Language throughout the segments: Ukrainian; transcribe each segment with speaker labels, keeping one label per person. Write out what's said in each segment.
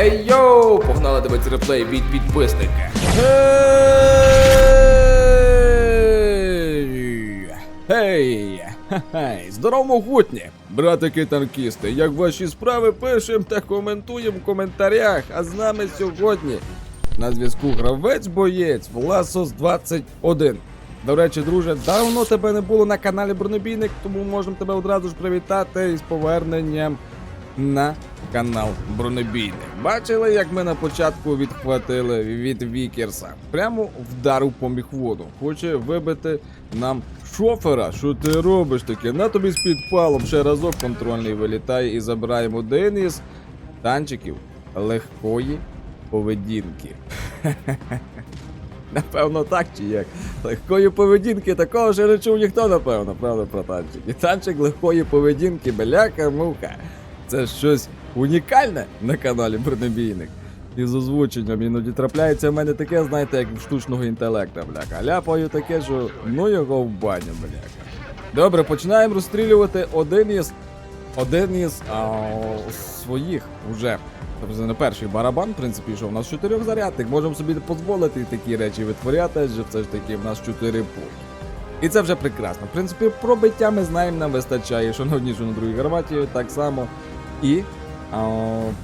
Speaker 1: Ей йоу! Погнали дивитися реплей від підписника. Гей! Гей! Здорово, могутні! Братики танкісти, як ваші справи пишем та коментуємо в коментарях, а з нами сьогодні на зв'язку гравець боєць Власос 21. До речі, друже, давно тебе не було на каналі Бронебійник, тому можемо тебе одразу ж привітати із поверненням на канал Бронебійник. Бачили, як ми на початку відхватили від Вікерса? Прямо вдарив по міхводу. Хоче вибити нам шофера. Що ти робиш таке? На тобі з підпалом ще разок контрольний вилітає і забираємо один із танчиків легкої поведінки. Напевно, так чи як. Легкої поведінки такого ще не чув ніхто, напевно, правда, про танчик. І танчик легкої поведінки, беляка муха. Це щось унікальне на каналі Бронебійник. І з озвученням іноді трапляється в мене таке, знаєте, як штучного інтелекта, бляха. Ляпаю таке, що ну його в баню, бляха. Добре, починаємо розстрілювати один із. Один із а, своїх уже. Тобто не перший барабан, в принципі, що в нас чотирьох зарядник. Можемо собі дозволити такі речі витворяти, адже все ж таки в нас чотири пулі. І це вже прекрасно. В принципі, пробиття ми знаємо, нам вистачає, що на одній, що на другій гарматі, так само. І а,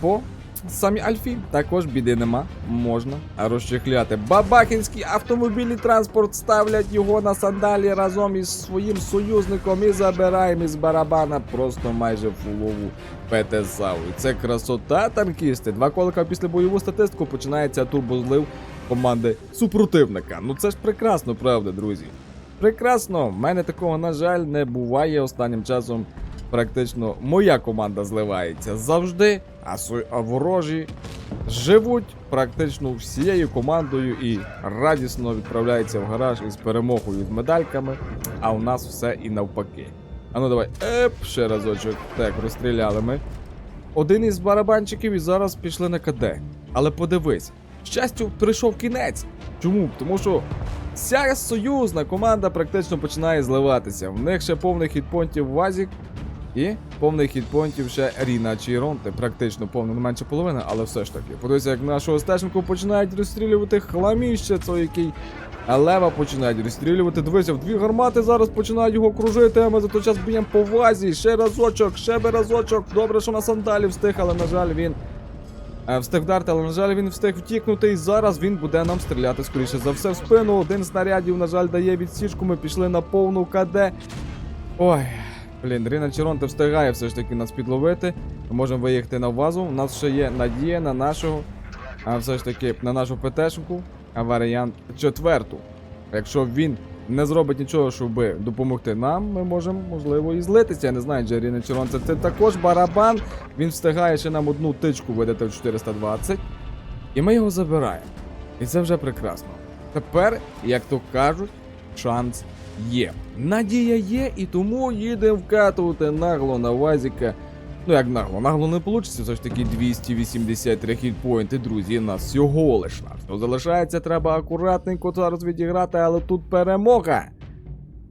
Speaker 1: по самій Альфі також біди нема, можна розчехляти. Бабахінський автомобільний транспорт ставлять його на сандалі разом із своїм союзником і забираємо із барабана просто майже фулову ПТ-САУ. І це красота танкісти. Два колика після бойову статистику починається турбозлив команди супротивника. Ну це ж прекрасно, правда, друзі. Прекрасно, в мене такого, на жаль, не буває останнім часом. Практично моя команда зливається завжди, а, ворожі живуть практично всією командою і радісно відправляються в гараж із перемогою з медальками, а у нас все і навпаки. А ну давай, еп, ще разочок. Так, розстріляли ми. Один із барабанчиків і зараз пішли на КД. Але подивись, щастю, прийшов кінець. Чому? Тому що вся союзна команда практично починає зливатися. В них ще повний хітпонтів Вазік і повний хітпонтів ще Ріна чи Ронте. Практично повно не менше половини, але все ж таки. Подивися, як нашого стежнику починають розстрілювати хламіще, це який. Лева починають розстрілювати. Дивися, в дві гармати зараз починають його кружити, а ми за той час б'ємо по вазі. Ще разочок, ще би разочок. Добре, що на сандалі встиг, але на жаль, він е, встиг вдарити, але на жаль, він встиг втікнути. І зараз він буде нам стріляти скоріше за все в спину. Один снарядів, на жаль, дає відсічку. Ми пішли на повну КД. Ой. Блін, Ріна Черонте встигає все ж таки нас підловити. Ми можемо виїхати на вазу. У нас ще є надія на нашого, а все ж таки на нашу ПТшку, а варіант четверту. Якщо він не зробить нічого, щоб допомогти нам, ми можемо, можливо, і злитися. Я не знаю, Джері Ріна Черонце. Це також барабан. Він встигає ще нам одну тичку видати в 420. І ми його забираємо. І це вже прекрасно. Тепер, як то кажуть, шанс є. Надія є, і тому їдемо вкатувати нагло на Вазіка. Ну як нагло, нагло не вийде, все ж таки 283 хітпоінти, друзі, нас всього лиш. Ну, залишається, треба акуратненько зараз відіграти, але тут перемога.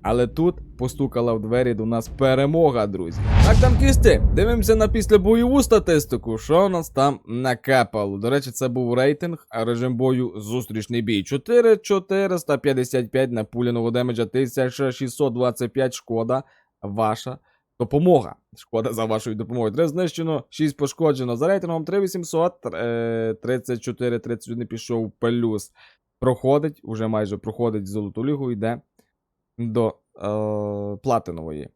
Speaker 1: Але тут постукала в двері до нас перемога, друзі. Так, танкісти, дивимося на післябойову статистику. Що у нас там накапало? До речі, це був рейтинг, а режим бою зустрічний бій. 4455 на пуляного демеджа, 1625 шкода. Ваша допомога. Шкода за вашою допомогою. 3 знищено, 6 пошкоджено. За рейтингом 3800, е, 34, 31 пішов плюс. Проходить, уже майже проходить золоту лігу, йде до платинової.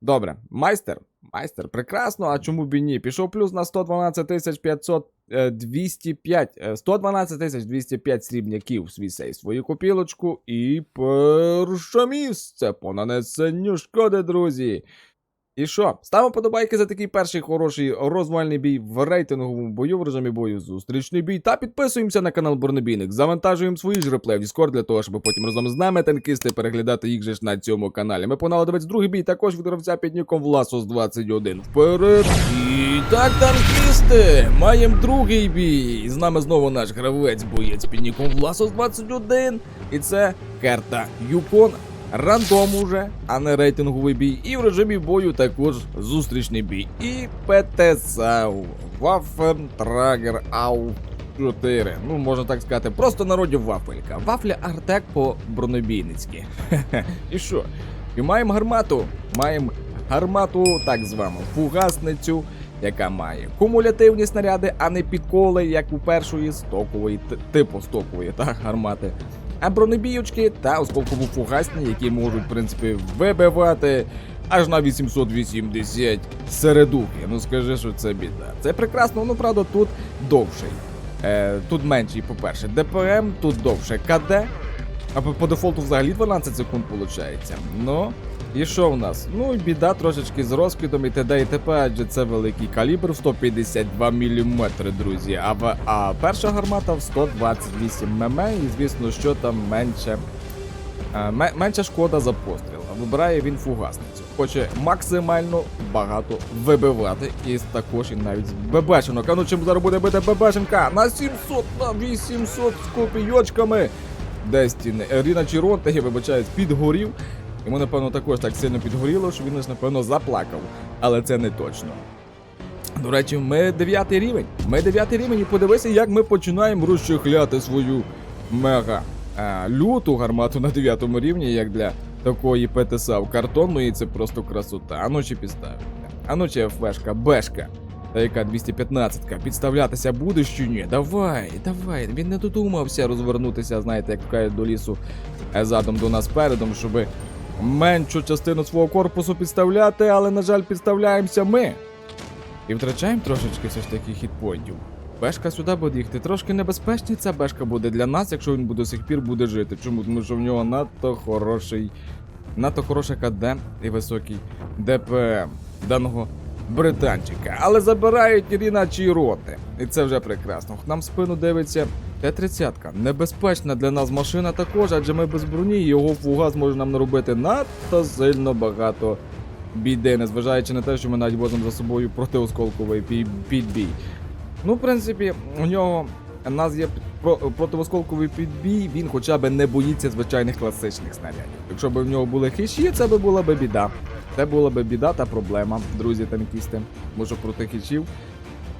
Speaker 1: Добре, майстер. Майстер, прекрасно. А чому б і ні? Пішов плюс на 112 500 е, 205, е, 112 тисяч 205 срібняків свій сейф свою копілочку. І перше місце по нанесенню шкоди, друзі. І що? Ставимо подобайки за такий перший хороший розвальний бій в рейтинговому бою в режимі бою зустрічний бій. Та підписуємося на канал Борнебійник. Завантажуємо свої ж в Discord для того, щоб потім разом з нами танкісти переглядати їх же ж на цьому каналі. Ми погнали дивитися другий бій також від гравця під ніком Власос 21. Вперед! І так, танкісти! Маємо другий бій. З нами знову наш гравець боєць під ніком Власос 21. І це карта Юкон. Рандом уже, а не рейтинговий бій. І в режимі бою також зустрічний бій. І ПТСАУ, Waffen Trager Ау 4. Ну, можна так сказати, просто народів вафелька. Вафля Артек по бронебійницьки. І що? І маємо гармату. Маємо гармату, так звану, фугасницю, яка має кумулятивні снаряди, а не підколи, як у першої стокової, типу стокової так, гармати. А бронебійочки та осколково фугасні, які можуть, в принципі, вибивати аж на 880 середухи. Ну скажи, що це біда. Це прекрасно, ну правда, тут довший. Е, тут менший, по-перше, ДПМ, тут довше КД. А по, по дефолту взагалі 12 секунд виходить. Ну, і що в нас? Ну і біда трошечки з розкидом і т.д. і т.п., адже це великий калібр 152 мм, друзі. А, в- а перша гармата в 128 мм, і звісно, що там менше. е, Менша шкода за постріл. Вибирає він фугасницю. Хоче максимально багато вибивати. І також і навіть з ББшинок. А ну чим зараз буде бити ББшенка? На 700, на 800 з копійочками. Дестіни. Ріна Чіронта, я вибачаюсь, підгорів. Йому, напевно, також так сильно підгоріло, що він напевно, заплакав. Але це не точно. До речі, ми дев'ятий рівень. Ми дев'ятий рівень, і подивися, як ми починаємо розчехляти свою мега е, люту гармату на дев'ятому рівні, як для такої ПТСА в картонну, і це просто красота. Ану чи підставити. Ану чи ФВшка, Бешка. Та яка 215-ка, підставлятися будеш чи ні? Давай, давай. Він не додумався розвернутися, знаєте, як кажуть, до лісу е, задом до нас передом, щоб меншу частину свого корпусу підставляти, але, на жаль, підставляємося ми. І втрачаємо трошечки все ж таки хітпоінтів. Бешка сюди буде їхати. Трошки небезпечний ця бешка буде для нас, якщо він буде до сих пір буде жити. Чому? Тому що в нього надто хороший, надто хороша КД і високий ДПМ даного британчика. Але забирають Іріна Чіроти. І це вже прекрасно. Нам спину дивиться Т-30. Небезпечна для нас машина також, адже ми без броні, і його фугас може нам наробити надто сильно багато біди, незважаючи на те, що ми навіть возимо за собою протиосколковий підбій. Ну, в принципі, у нього у нас є про- противосколковий підбій, він хоча б не боїться звичайних класичних снарядів. Якщо б в нього були хіші, це би була б біда. Це була б біда та проблема, друзі танкісти. Може проти хішів.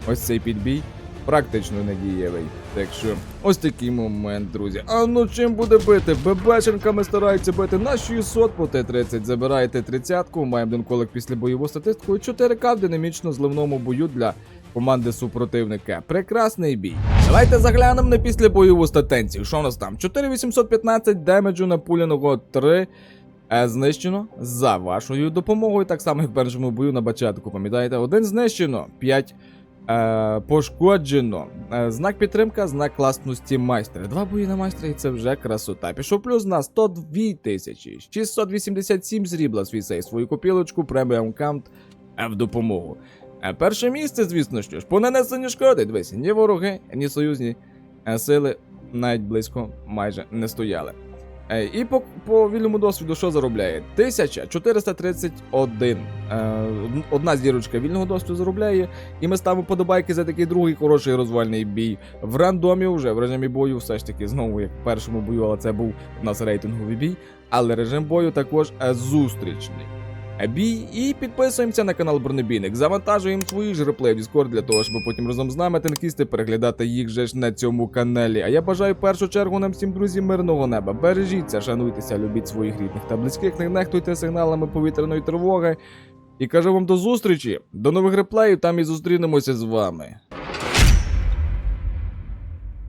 Speaker 1: Ось цей підбій практично недієвий. Так що ось такий момент, друзі. А ну чим буде бити? ББшенками стараються бити на 600 по Т-30. Забираєте 30-ку, маємо один колик після бойову статистику. і 4К в динамічно зливному бою для команди супротивника. Прекрасний бій. Давайте заглянемо на після бойову статенцію. Що у нас там? 4815 демеджу напуляного 3. Е, знищено за вашою допомогою, так само як в першому бою на початку. Пам'ятаєте, один знищено, 5 е, пошкоджено. Е, знак підтримка, знак класності майстра. Два бої на майстра, і це вже красота. Пішов плюс на 102 тисячі. 687 зрібла свій сей свою копілочку, преміум камт е, в допомогу. А перше місце, звісно що ж, по нанесенню шкоди. Дивись, ні вороги, ні союзні е, сили навіть близько майже не стояли. І по, по вільному досвіду що заробляє? 1431. Е, Одна зірочка вільного досвіду заробляє, і ми ставимо подобайки за такий другий хороший розвальний бій. В рандомі вже в режимі бою, все ж таки, знову як в першому бою, але це був у нас рейтинговий бій. Але режим бою також е, зустрічний. Бій і підписуємося на канал Бронебійник. Завантажуємо свої ж реплеї в Discord для того, щоб потім разом з нами танкісти переглядати їх же ж на цьому каналі. А я бажаю в першу чергу нам всім друзі мирного неба. Бережіться, шануйтеся, любіть своїх рідних та близьких, не нехтуйте сигналами повітряної тривоги. І кажу вам до зустрічі, до нових реплеїв, там і зустрінемося з вами.